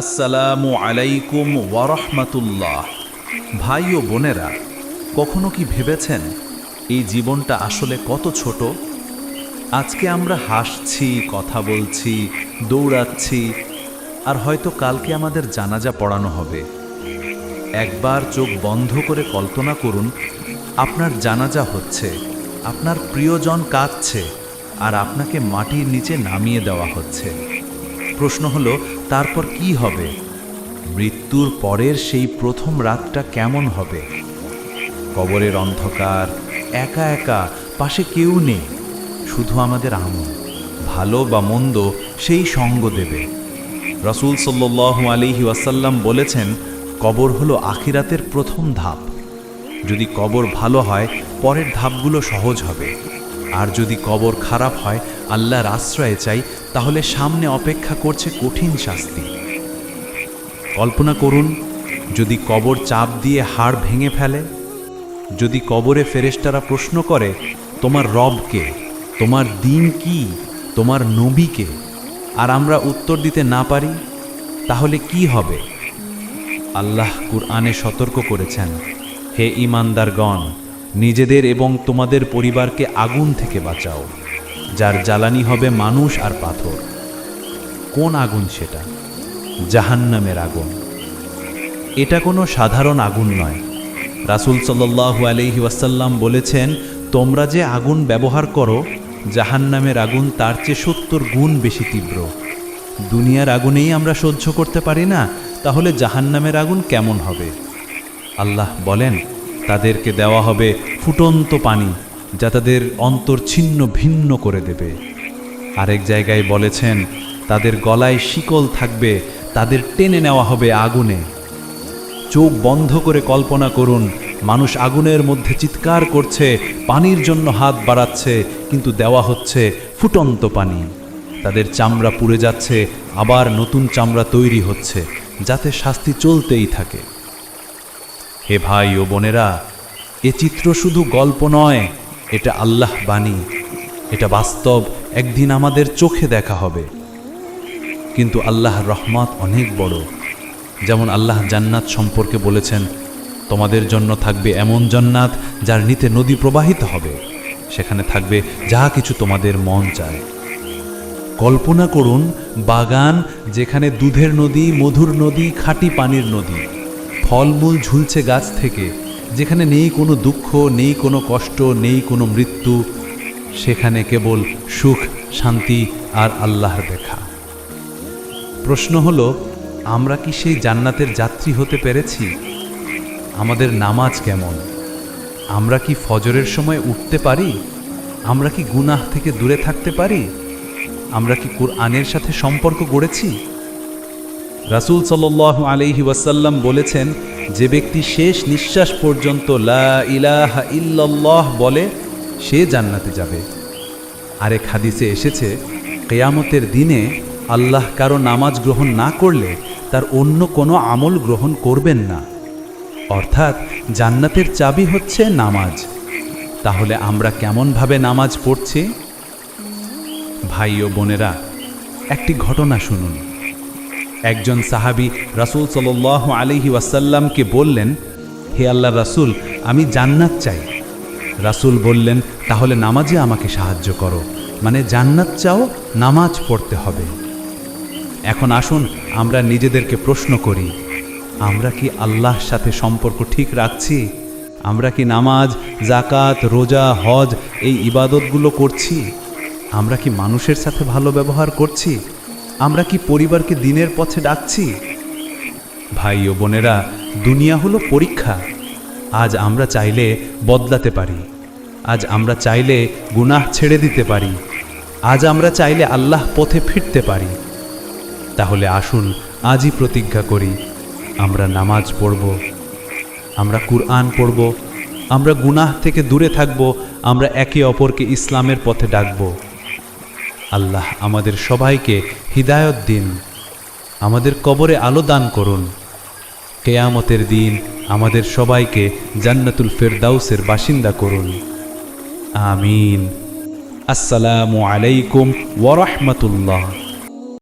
আসসালামু আলাইকুম ওয়ারহমাতুল্লাহ। ভাই ও বোনেরা, কখনো কি ভেবেছেন এই জীবনটা আসলে কত ছোট? আজকে আমরা হাসছি, কথা বলছি, দৌড়াচ্ছি, আর হয়তো কালকে আমাদের জানাজা পড়ানো হবে। একবার চোখ বন্ধ করে কল্পনা করুন, আপনার জানাজা হচ্ছে, আপনার প্রিয়জন কাঁদছে, আর আপনাকে মাটির নিচে নামিয়ে দেওয়া হচ্ছে। প্রশ্ন হলো, তারপর কি হবে? মৃত্যুর পরের সেই প্রথম রাতটা কেমন হবে? কবরের অন্ধকার, একা একা, পাশে কেউ নেই, শুধু আমাদের আমল। ভালো বা মন্দ, সেই সঙ্গ দেবে। রসুল সাল্লু আলিহি ওয়াসাল্লাম বলেছেন, কবর হলো আখিরাতের প্রথম ধাপ। যদি কবর ভালো হয়, পরের ধাপগুলো সহজ হবে। আর যদি কবর খারাপ হয়, আল্লাহর আশ্রয়ে চাই, তাহলে সামনে অপেক্ষা করছে কঠিন শাস্তি। কল্পনা করুন, যদি কবর চাপ দিয়ে হাড় ভেঙে ফেলে, যদি কবরে ফেরেশতারা প্রশ্ন করে, তোমার রবকে তোমার দিন কি? তোমার নবীকে আর আমরা উত্তর দিতে না পারি, তাহলে কি হবে? আল্লাহ কুরআনে সতর্ক করেছেন, হে ইমানদারগণ নিজেদের এবং তোমাদের পরিবারকে আগুন থেকে বাঁচাও, যার জ্বালানি হবে মানুষ আর পাথর। কোন আগুন সেটা? জাহান্নামের আগুন। এটা কোনো সাধারণ আগুন নয়। রাসুল সাল্লাহু আলহি ওয়াসাল্লাম বলেছেন, তোমরা যে আগুন ব্যবহার করো, জাহান্নামের আগুন তার চেয়ে সত্তর গুণ বেশি তীব্র। দুনিয়ার আগুনেই আমরা সহ্য করতে পারি না, তাহলে জাহান্নামের আগুন কেমন হবে? আল্লাহ বলেন তাদেরকে দেওয়া হবে ফুটন্ত পানি, যা তাদের অন্তর ছিন্ন ভিন্ন করে দেবে। আরেক জায়গায় বলেছেন, তাদের গলায় শিকল থাকবে, তাদের টেনে নেওয়া হবে আগুনে। চোখ বন্ধ করে কল্পনা করুন, মানুষ আগুনের মধ্যে চিৎকার করছে, পানির জন্য হাত বাড়াচ্ছে, কিন্তু দেওয়া হচ্ছে ফুটন্ত পানি। তাদের চামড়া পুড়ে যাচ্ছে, আবার নতুন চামড়া তৈরি হচ্ছে, যাতে শাস্তি চলতেই থাকে। হে ভাই ও বোনেরা, এ চিত্র শুধু গল্প নয়, এটা আল্লাহ বাণী। এটা বাস্তব, একদিন আমাদের চোখে দেখা হবে। কিন্তু আল্লাহর রহমত অনেক বড়। যেমন আল্লাহ জান্নাত সম্পর্কে বলেছেন, তোমাদের জন্য থাকবে এমন জান্নাত যার নিতে নদী প্রবাহিত হবে। সেখানে থাকবে যা কিছু তোমাদের মন চায়। কল্পনা করুন, বাগান যেখানে দুধের নদী, মধুর নদী, খাঁটি পানির নদী। ফলমূল ঝুলছে গাছ থেকে। যেখানে নেই কোনো দুঃখ, নেই কোনো কষ্ট, নেই কোনো মৃত্যু, সেখানে কেবল সুখ, শান্তি আর আল্লাহর দেখা। প্রশ্ন হলো, আমরা কি সেই জান্নাতের যাত্রী হতে পেরেছি? আমাদের নামাজ কেমন? আমরা কি ফজরের সময় উঠতে পারি? আমরা কি গুনাহ থেকে দূরে থাকতে পারি? আমরা কি কুরআনের সাথে সম্পর্ক গড়েছি? রাসূল সাল্লাল্লাহু আলাইহি ওয়াসাল্লাম বলেছেন, যে ব্যক্তি শেষ নিঃশ্বাস পর্যন্ত লা ইলাহা ইল্লাল্লাহ বলে, সে জান্নাতে যাবে। আরেক হাদিসে এসেছে, কেয়ামতের দিনে আল্লাহ কারও নামাজ গ্রহণ না করলে তার অন্য কোনো আমল গ্রহণ করবেন না। অর্থাৎ জান্নাতের চাবি হচ্ছে নামাজ। তাহলে আমরা কেমনভাবে নামাজ পড়ছি? ভাই ও বোনেরা, একটি ঘটনা শুনুন। একজন সাহাবি রাসূল সাল্লাহ আলিহি ওয়াসাল্লামকে বললেন, হে আল্লাহ রাসূল, আমি জান্নাত চাই। রাসূল বললেন, তাহলে নামাজে আমাকে সাহায্য করো মানে জান্নাত চাও, নামাজ পড়তে হবে। এখন আসুন, আমরা নিজেদেরকে প্রশ্ন করি, আমরা কি আল্লাহর সাথে সম্পর্ক ঠিক রাখছি? আমরা কি নামাজ জাকাত রোজা, হজ, এই ইবাদতগুলো করছি? আমরা কি মানুষের সাথে ভালো ব্যবহার করছি? আমরা কি পরিবারকে দিনের পথে ডাকছি? ভাই ও বোনেরা, দুনিয়া হলো পরীক্ষা। আজ আমরা চাইলে বদলাতে পারি। আজ আমরা চাইলে গুনাহ ছেড়ে দিতে পারি। আজ আমরা চাইলে আল্লাহ পথে ফিরতে পারি। তাহলে আসুন, আজই প্রতিজ্ঞা করি, আমরা নামাজ পড়ব, আমরা কুরআন পড়ব, আমরা গুনাহ থেকে দূরে থাকব, আমরা একে অপরকে ইসলামের পথে ডাকব। আল্লাহ আমাদের সবাইকে হৃদায়ত দিন, আমাদের কবরে আলো দান করুন। কেয়ামতের দিন আমাদের সবাইকে জান্নাতুল ফেরদাউসের বাসিন্দা করুন। আমিন। আসসালামু আলাইকুম ওরহমতুল্লাহ